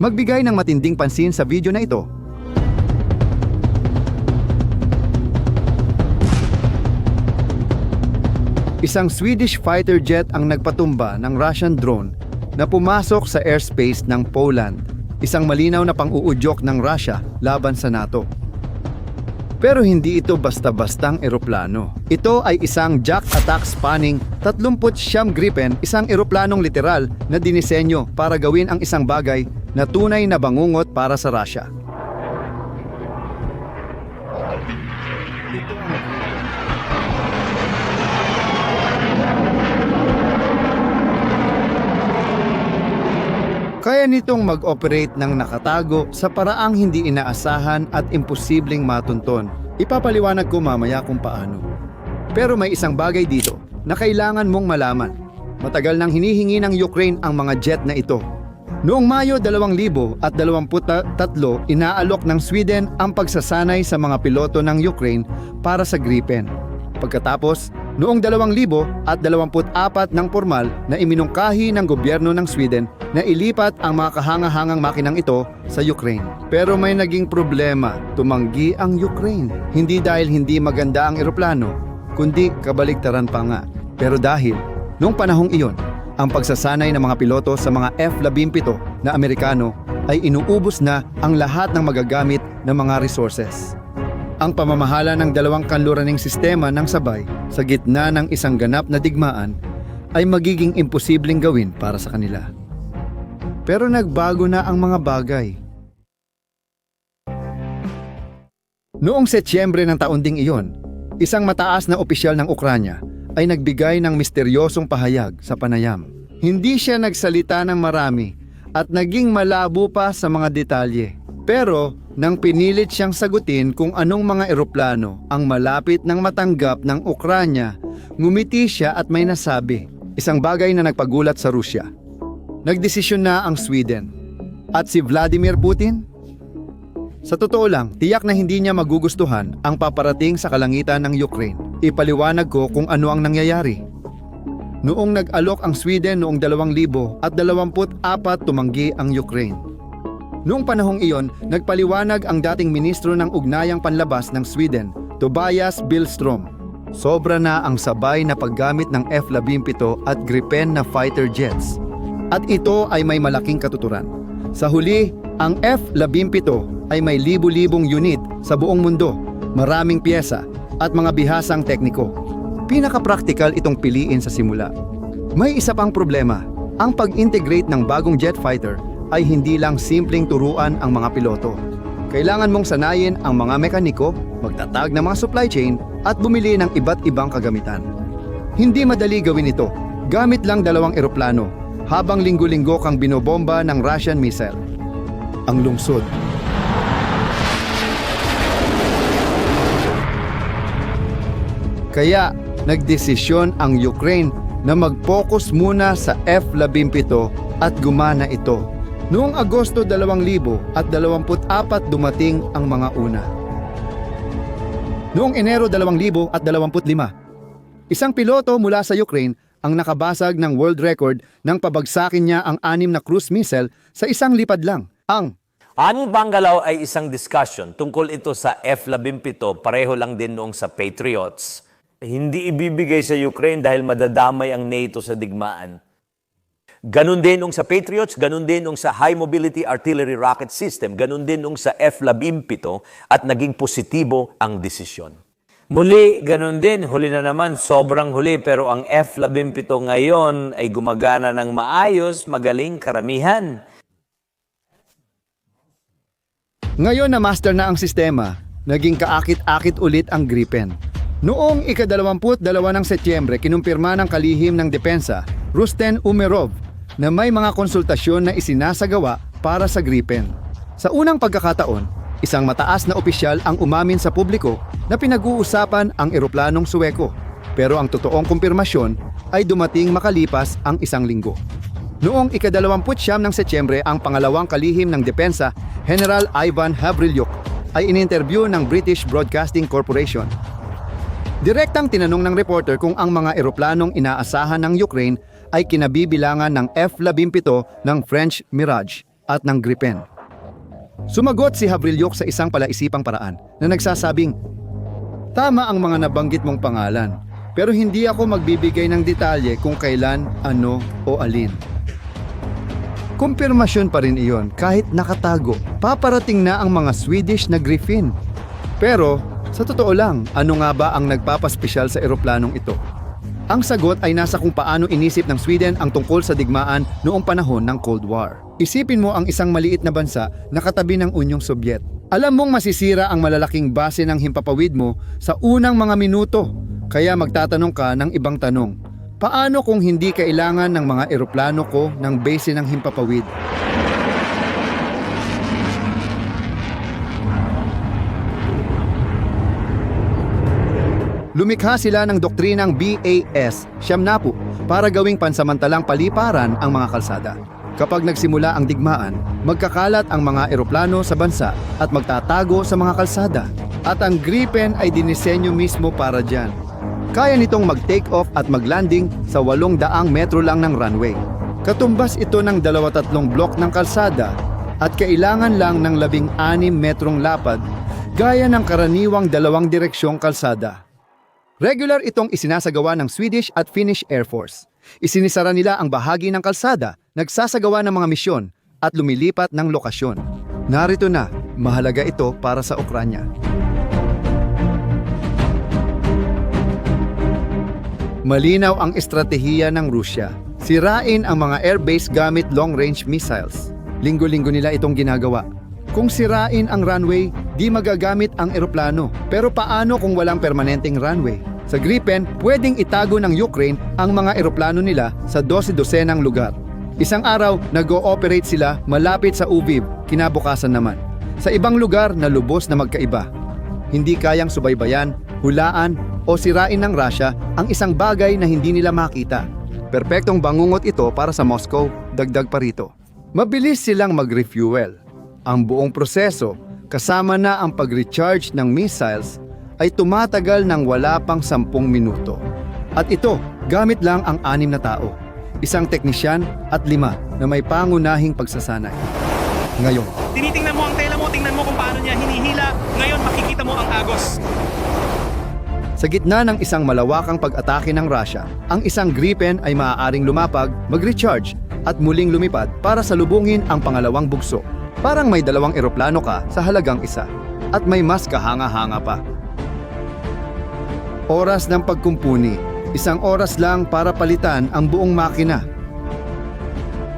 Magbigay ng matinding pansin sa video na ito. Isang Swedish fighter jet ang nagpatumba ng Russian drone na pumasok sa airspace ng Poland, isang malinaw na pang-uudyok ng Russia laban sa NATO. Pero hindi ito basta-bastang eroplano. Ito ay isang Jack Attack Spanning 30 siyam Gripen, isang eroplanong literal na dinisenyo para gawin ang isang bagay na tunay na bangungot para sa Russia. Kaya nitong mag-operate ng nakatago sa paraang hindi inaasahan at imposibleng matunton. Ipapaliwanag ko mamaya kung paano. Pero may isang bagay dito na kailangan mong malaman. Matagal nang hinihingi ng Ukraine ang mga jet na ito. Noong Mayo 2023, inaalok ng Sweden ang pagsasanay sa mga piloto ng Ukraine para sa Gripen. Pagkatapos, noong 2024 ng formal na iminungkahi ng gobyerno ng Sweden na ilipat ang mga kahanga-hangang makinang ito sa Ukraine. Pero may naging problema, tumanggi ang Ukraine. Hindi dahil hindi maganda ang eroplano, kundi kabaligtaran pa nga. Pero dahil, noong panahong iyon, ang pagsasanay ng mga piloto sa mga F-17 na Amerikano ay inuubos na ang lahat ng magagamit ng mga resources. Ang pamamahala ng dalawang kanluraning sistema ng sabay sa gitna ng isang ganap na digmaan ay magiging imposibleng gawin para sa kanila. Pero nagbago na ang mga bagay. Noong Setyembre ng taon ding iyon, isang mataas na opisyal ng Ukranya ay nagbigay ng misteryosong pahayag sa panayam. Hindi siya nagsalita ng marami at naging malabo pa sa mga detalye. Pero nang pinilit siyang sagutin kung anong mga eroplano ang malapit ng matanggap ng Ukranya, ngumiti siya at may nasabi, isang bagay na nagpagulat sa Rusya. Nagdesisyon na ang Sweden. At si Vladimir Putin? Sa totoo lang, tiyak na hindi niya magugustuhan ang paparating sa kalangitan ng Ukraine. Ipaliwanag ko kung ano ang nangyayari. Noong nag-alok ang Sweden noong 2000 at 24 tumanggi ang Ukraine. Noong panahong iyon, nagpaliwanag ang dating ministro ng Ugnayang Panlabas ng Sweden, Tobias Billström. Sobra na ang sabay na paggamit ng F-17 at Gripen na fighter jets. At ito ay may malaking katuturan. Sa huli, ang F-17 ay may libu-libong unit sa buong mundo, maraming pyesa at mga bihasang tekniko. Pinaka-practical itong piliin sa simula. May isa pang problema. Ang pag-integrate ng bagong jet fighter ay hindi lang simpleng turuan ang mga piloto. Kailangan mong sanayin ang mga mekaniko, magtatag ng mga supply chain at bumili ng iba't ibang kagamitan. Hindi madali gawin ito. Gamit lang dalawang eroplano habang linggo-linggo kang binobomba ng Russian missile. Ang lungsod. Kaya nagdesisyon ang Ukraine na mag-focus muna sa F-17 at gumana ito. Noong Agosto 2000 at 24 dumating ang mga una. Noong Enero 2000 at 25, isang piloto mula sa Ukraine ang nakabasag ng world record nang pabagsakin niya ang anim na cruise missile sa isang lipad lang. Ang Ang Banggalaw ay isang discussion tungkol ito sa F-17, pareho lang din noong sa Patriots. Hindi ibibigay sa Ukraine dahil madadamay ang NATO sa digmaan. Ganon din nung sa Patriots, ganon din nung sa High Mobility Artillery Rocket System, ganon din nung sa F-17 at naging positibo ang desisyon. Muli, ganon din, huli na naman, sobrang huli, pero ang F-17 ngayon ay gumagana ng maayos, magaling, karamihan. Ngayon na master na ang sistema, naging kaakit-akit ulit ang Gripen. Noong ika-22 ng Setyembre, kinumpirma ng kalihim ng depensa, Rusten Umerov, na may mga konsultasyon na isinasagawa para sa Gripen. Sa unang pagkakataon, isang mataas na opisyal ang umamin sa publiko na pinag-uusapan ang eroplanong Suweko. Pero ang totoong kumpirmasyon ay dumating makalipas ang isang linggo. Noong ika-29 ng Setyembre, ang pangalawang kalihim ng depensa, General Ivan Havrilyuk, ay ininterview ng British Broadcasting Corporation. Direktang tinanong ng reporter kung ang mga eroplanong inaasahan ng Ukraine ay kinabibilangan ng F-17 ng French Mirage. at ng Gripen. Sumagot si Havrilyok sa isang palaisipang paraan na nagsasabing, Tama ang mga nabanggit mong pangalan, pero hindi ako magbibigay ng detalye kung kailan, ano o alin. Kumpirmasyon pa rin iyon kahit nakatago. Paparating na ang mga Swedish na Griffin. Pero, sa totoo lang, ano nga ba ang nagpapaspesyal sa eroplanong ito? Ang sagot ay nasa kung paano inisip ng Sweden ang tungkol sa digmaan noong panahon ng Cold War. Isipin mo ang isang maliit na bansa na katabi ng Unyong Sobyet. Alam mong masisira ang malalaking base ng himpapawid mo sa unang mga minuto. Kaya magtatanong ka ng ibang tanong. Paano kung hindi kailangan ng mga eroplano ko ng base ng himpapawid? Lumikha sila ng doktrinang BAS, Siyamnapu, para gawing pansamantalang paliparan ang mga kalsada. Kapag nagsimula ang digmaan, magkakalat ang mga eroplano sa bansa at magtatago sa mga kalsada. At ang Gripen ay dinisenyo mismo para dyan. Kaya nitong mag-take off at mag-landing sa 800 metro lang ng runway. Katumbas ito ng dalawa tatlong blok ng kalsada at kailangan lang ng 16 metrong lapad gaya ng karaniwang dalawang direksyong kalsada. Regular itong isinasagawa ng Swedish at Finnish Air Force. Isinisara nila ang bahagi ng kalsada, nagsasagawa ng mga misyon at lumilipat ng lokasyon. Narito na, mahalaga ito para sa Ukranya. Malinaw ang estratehiya ng Rusya. Sirain ang mga airbase gamit long-range missiles. Linggo-linggo nila itong ginagawa. Kung sirain ang runway, di magagamit ang eroplano. Pero paano kung walang permanenteng runway? Sa Gripen, pwedeng itago ng Ukraine ang mga eroplano nila sa 12-dosenang lugar. Isang araw, nag-ooperate sila malapit sa Uviv, kinabukasan naman. Sa ibang lugar na lubos na magkaiba. Hindi kayang subaybayan, hulaan o sirain ng Russia ang isang bagay na hindi nila makita. Perpektong bangungot ito para sa Moscow, dagdag pa rito. Mabilis silang mag-refuel. Ang buong proseso, kasama na ang pag-recharge ng missiles, ay tumatagal ng wala pang sampung minuto. At ito, gamit lang ang anim na tao. Isang teknisyan at lima na may pangunahing pagsasanay. Ngayon, Tinitingnan mo ang tela mo, tingnan mo kung paano niya hinihila. Ngayon makikita mo ang agos. Sa gitna ng isang malawakang pag-atake ng Russia, ang isang Gripen ay maaaring lumapag, mag-recharge, at muling lumipad para salubungin ang pangalawang bugso. Parang may dalawang eroplano ka sa halagang isa, at may mas kahanga-hanga pa. Oras ng pagkumpuni, isang oras lang para palitan ang buong makina.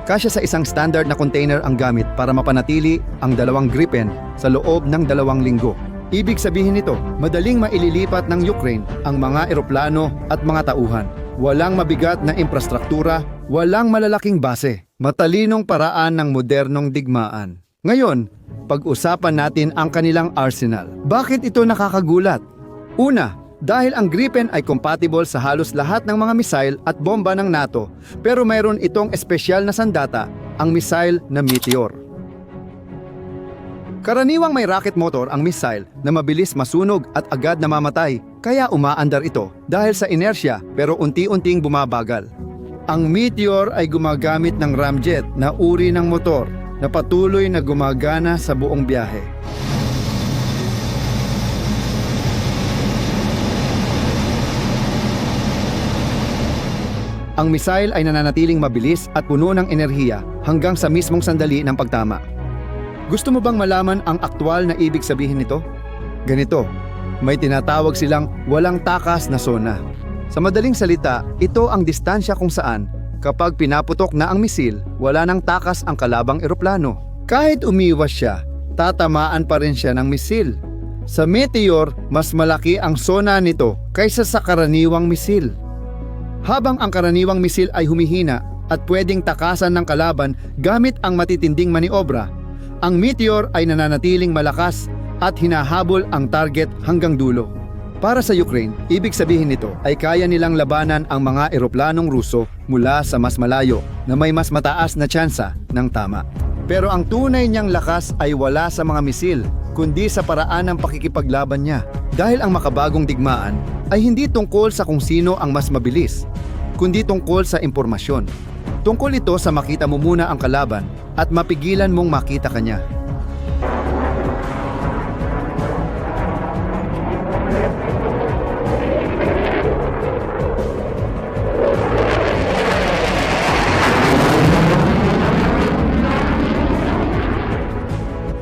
Kasya sa isang standard na container ang gamit para mapanatili ang dalawang Gripen sa loob ng dalawang linggo. Ibig sabihin nito, madaling maililipat ng Ukraine ang mga eroplano at mga tauhan. Walang mabigat na infrastruktura, walang malalaking base. Matalinong paraan ng modernong digmaan. Ngayon, pag-usapan natin ang kanilang arsenal. Bakit ito nakakagulat? Una, dahil ang Gripen ay compatible sa halos lahat ng mga missile at bomba ng NATO, pero mayroon itong espesyal na sandata, ang missile na Meteor. Karaniwang may rocket motor ang missile na mabilis masunog at agad namamatay, kaya umaandar ito dahil sa inersya pero unti-unting bumabagal. Ang Meteor ay gumagamit ng ramjet na uri ng motor na patuloy na gumagana sa buong biyahe. Ang missile ay nananatiling mabilis at puno ng enerhiya hanggang sa mismong sandali ng pagtama. Gusto mo bang malaman ang aktwal na ibig sabihin nito? Ganito, may tinatawag silang walang takas na zona. Sa madaling salita, ito ang distansya kung saan kapag pinaputok na ang misil, wala nang takas ang kalabang eroplano. Kahit umiwas siya, tatamaan pa rin siya ng misil. Sa Meteor, mas malaki ang zona nito kaysa sa karaniwang misil. Habang ang karaniwang misil ay humihina at pwedeng takasan ng kalaban gamit ang matitinding maniobra, ang Meteor ay nananatiling malakas at hinahabol ang target hanggang dulo. Para sa Ukraine, ibig sabihin nito ay kaya nilang labanan ang mga eroplanong Ruso mula sa mas malayo na may mas mataas na tsansa ng tama. Pero ang tunay niyang lakas ay wala sa mga misil, kundi sa paraan ng pakikipaglaban niya. Dahil ang makabagong digmaan ay hindi tungkol sa kung sino ang mas mabilis, kundi tungkol sa impormasyon. Tungkol ito sa makita mo muna ang kalaban at mapigilan mong makita kanya.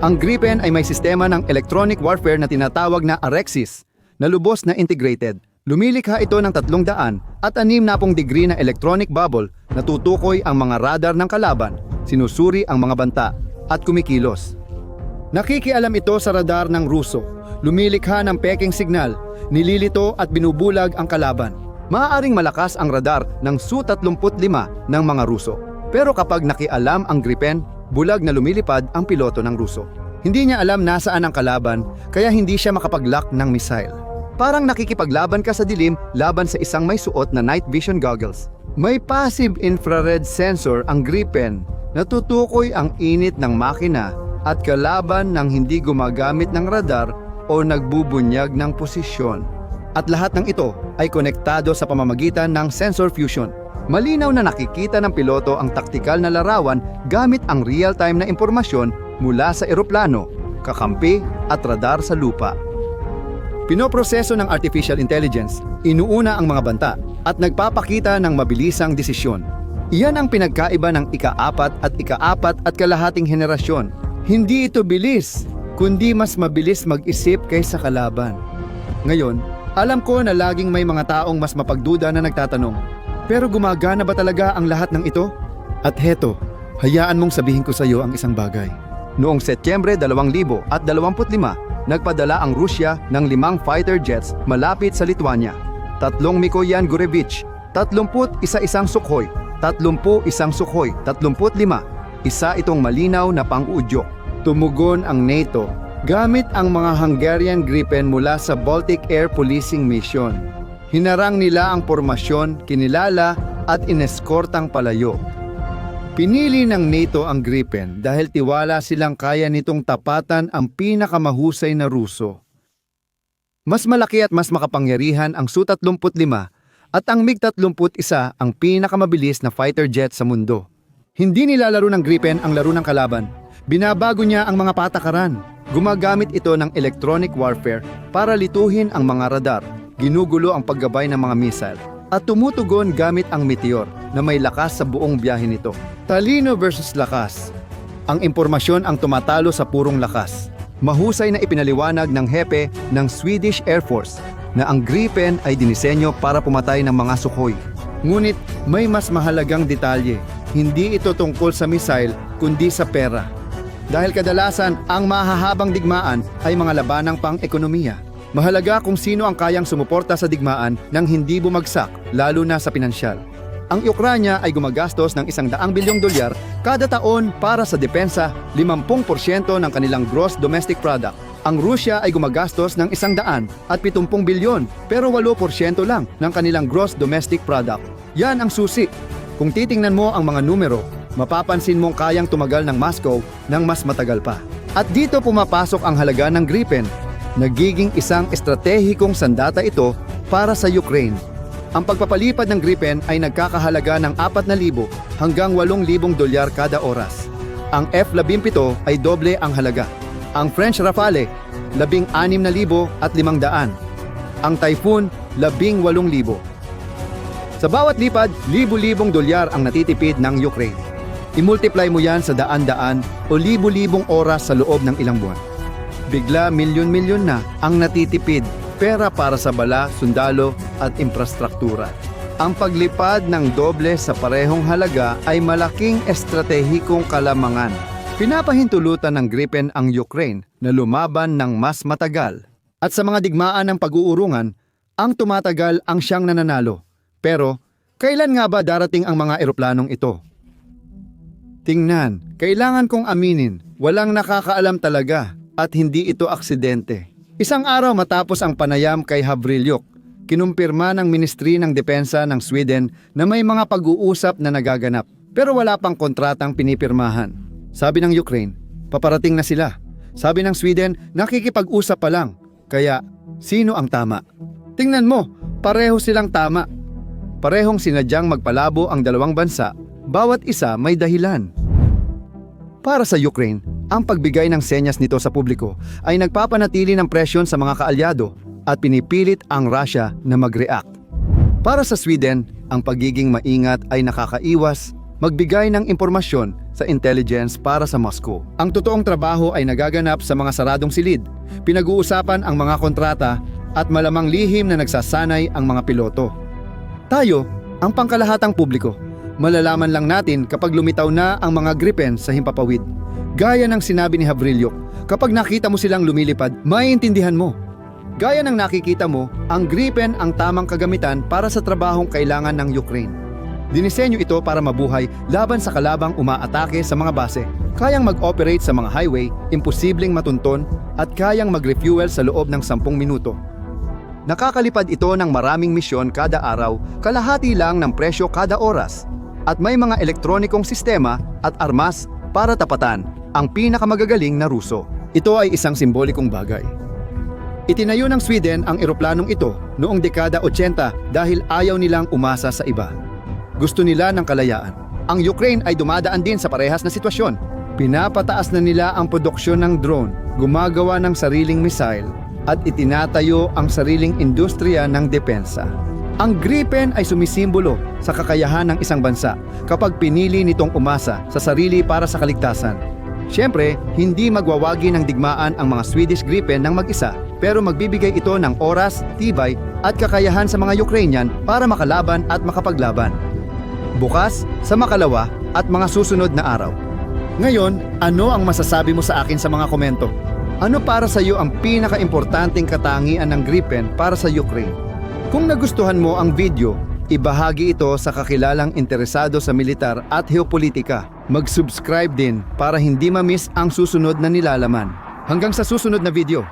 Ang Gripen ay may sistema ng electronic warfare na tinatawag na Arexis na lubos na integrated. Lumilikha ito ng 300 at 60 degree na electronic bubble na tutukoy ang mga radar ng kalaban, sinusuri ang mga banta at kumikilos. Nakikialam ito sa radar ng Ruso. Lumilikha ng peking signal, nililito at binubulag ang kalaban. Maaaring malakas ang radar ng Su-35 ng mga Ruso. Pero kapag nakialam ang Gripen, bulag na lumilipad ang piloto ng Ruso. Hindi niya alam nasaan ang kalaban, kaya hindi siya makapag-lock ng missile. Parang nakikipaglaban ka sa dilim laban sa isang may suot na night vision goggles. May passive infrared sensor ang Gripen na tutukoy ang init ng makina at kalaban ng hindi gumagamit ng radar o nagbubunyag ng posisyon. At lahat ng ito ay konektado sa pamamagitan ng sensor fusion. Malinaw na nakikita ng piloto ang taktikal na larawan gamit ang real-time na impormasyon mula sa eroplano, kakampi at radar sa lupa. Pinoproseso ng artificial intelligence, inuuna ang mga banta at nagpapakita ng mabilisang desisyon. Iyan ang pinagkaiba ng ika-apat at ika-apat at kalahating henerasyon. Hindi ito bilis, kundi mas mabilis mag-isip kaysa kalaban. Ngayon, alam ko na laging may mga taong mas mapagduda na nagtatanong, pero gumagana ba talaga ang lahat ng ito? At heto, hayaan mong sabihin ko sa iyo ang isang bagay. Noong Setyembre 2025, nagpadala ang Rusya ng limang fighter jets malapit sa Lithuania. Tatlong Mikoyan Gurevich, 30 isa-isang Sukhoi, 30 isang Sukhoi, 35, isa itong malinaw na pang-udyok. Tumugon ang NATO gamit ang mga Hungarian Gripen mula sa Baltic Air Policing Mission. Hinarang nila ang pormasyon, kinilala at ineskortang palayo. Pinili ng NATO ang Gripen dahil tiwala silang kaya nitong tapatan ang pinakamahusay na Ruso. Mas malaki at mas makapangyarihan ang Su-35 at ang MiG-31 ang pinakamabilis na fighter jet sa mundo. Hindi nilalaro ng Gripen ang laro ng kalaban. Binabago niya ang mga patakaran. Gumagamit ito ng electronic warfare para lituhin ang mga radar, ginugulo ang paggabay ng mga missile, at tumutugon gamit ang meteor na may lakas sa buong biyahe nito. Talino versus lakas. Ang impormasyon ang tumatalo sa purong lakas. Mahusay na ipinaliwanag ng hepe ng Swedish Air Force na ang Gripen ay dinisenyo para pumatay ng mga Sukhoi. Ngunit may mas mahalagang detalye. Hindi ito tungkol sa missile kundi sa pera. Dahil kadalasan ang mahahabang digmaan ay mga labanang pang-ekonomiya. Mahalaga kung sino ang kayang sumuporta sa digmaan nang hindi bumagsak, lalo na sa pinansyal. Ang Ukranya ay gumagastos ng isang daang bilyong dolyar kada taon para sa depensa 50% ng kanilang gross domestic product. Ang Rusya ay gumagastos ng isang daan at 70 bilyon pero 8% lang ng kanilang gross domestic product. Yan ang susi. Kung titingnan mo ang mga numero, mapapansin mong kayang tumagal ng Moscow ng mas matagal pa. At dito pumapasok ang halaga ng Gripen. Nagiging isang estratehikong sandata ito para sa Ukraine. Ang pagpapalipad ng Gripen ay nagkakahalaga ng 4,000 hanggang 8,000 dolyar kada oras. Ang F-17 ay doble ang halaga. Ang French Rafale, 16,000 at 500. Ang Typhoon, 18,000. Sa bawat lipad, libu-libong dolyar ang natitipid ng Ukraine. I-multiply mo yan sa daan-daan o libu-libong oras sa loob ng ilang buwan. Bigla milyon-milyon na ang natitipid pera para sa bala, sundalo at infrastruktura. Ang paglipad ng doble sa parehong halaga ay malaking estratehikong kalamangan. Pinapahintulutan ng Gripen ang Ukraine na lumaban ng mas matagal. At sa mga digmaan ng pag-uurungan, ang tumatagal ang siyang nananalo. Pero, kailan nga ba darating ang mga eroplanong ito? Tingnan, kailangan kong aminin, walang nakakaalam talaga at hindi ito aksidente. Isang araw matapos ang panayam kay Havrilyuk, kinumpirma ng Ministry ng Depensa ng Sweden na may mga pag-uusap na nagaganap pero wala pang kontratang pinipirmahan. Sabi ng Ukraine, paparating na sila. Sabi ng Sweden, nakikipag-usap pa lang. Kaya, sino ang tama? Tingnan mo, pareho silang tama. Parehong sinadyang magpalabo ang dalawang bansa, Bawat isa may dahilan. Para sa Ukraine, ang pagbigay ng senyas nito sa publiko ay nagpapanatili ng presyon sa mga kaalyado at pinipilit ang Russia na mag-react. Para sa Sweden, ang pagiging maingat ay nakakaiwas magbigay ng impormasyon sa intelligence para sa Moscow. Ang totoong trabaho ay nagaganap sa mga saradong silid. Pinag-uusapan ang mga kontrata at malamang lihim na nagsasanay ang mga piloto. Tayo, ang pangkalahatang publiko, malalaman lang natin kapag lumitaw na ang mga gripen sa himpapawid. Gaya ng sinabi ni Havrilio, kapag nakita mo silang lumilipad, maiintindihan mo. Gaya ng nakikita mo, ang gripen ang tamang kagamitan para sa trabahong kailangan ng Ukraine. Dinisenyo ito para mabuhay laban sa kalabang umaatake sa mga base. Kayang mag-operate sa mga highway, imposibleng matunton, at kayang mag-refuel sa loob ng 10 minuto. Nakakalipad ito ng maraming misyon kada araw, kalahati lang ng presyo kada oras. At may mga elektronikong sistema at armas para tapatan ang pinakamagagaling na Ruso. Ito ay isang simbolikong bagay. Itinayo ng Sweden ang eroplanong ito noong dekada 80 dahil ayaw nilang umasa sa iba. Gusto nila ng kalayaan. Ang Ukraine ay dumadaan din sa parehas na sitwasyon. Pinapataas na nila ang produksyon ng drone, gumagawa ng sariling missile, at itinatayo ang sariling industriya ng depensa. Ang Gripen ay sumisimbolo sa kakayahan ng isang bansa kapag pinili nitong umasa sa sarili para sa kaligtasan. Siyempre, hindi magwawagi ng digmaan ang mga Swedish Gripen ng mag-isa, pero magbibigay ito ng oras, tibay at kakayahan sa mga Ukrainian para makalaban at makapaglaban. Bukas, sa makalawa at mga susunod na araw. Ngayon, ano ang masasabi mo sa akin sa mga komento? Ano para sa iyo ang pinaka-importanting katangian ng Gripen para sa Ukraine? Kung nagustuhan mo ang video, ibahagi ito sa kakilalang interesado sa militar at geopolitika. Mag-subscribe din para hindi ma-miss ang susunod na nilalaman. Hanggang sa susunod na video.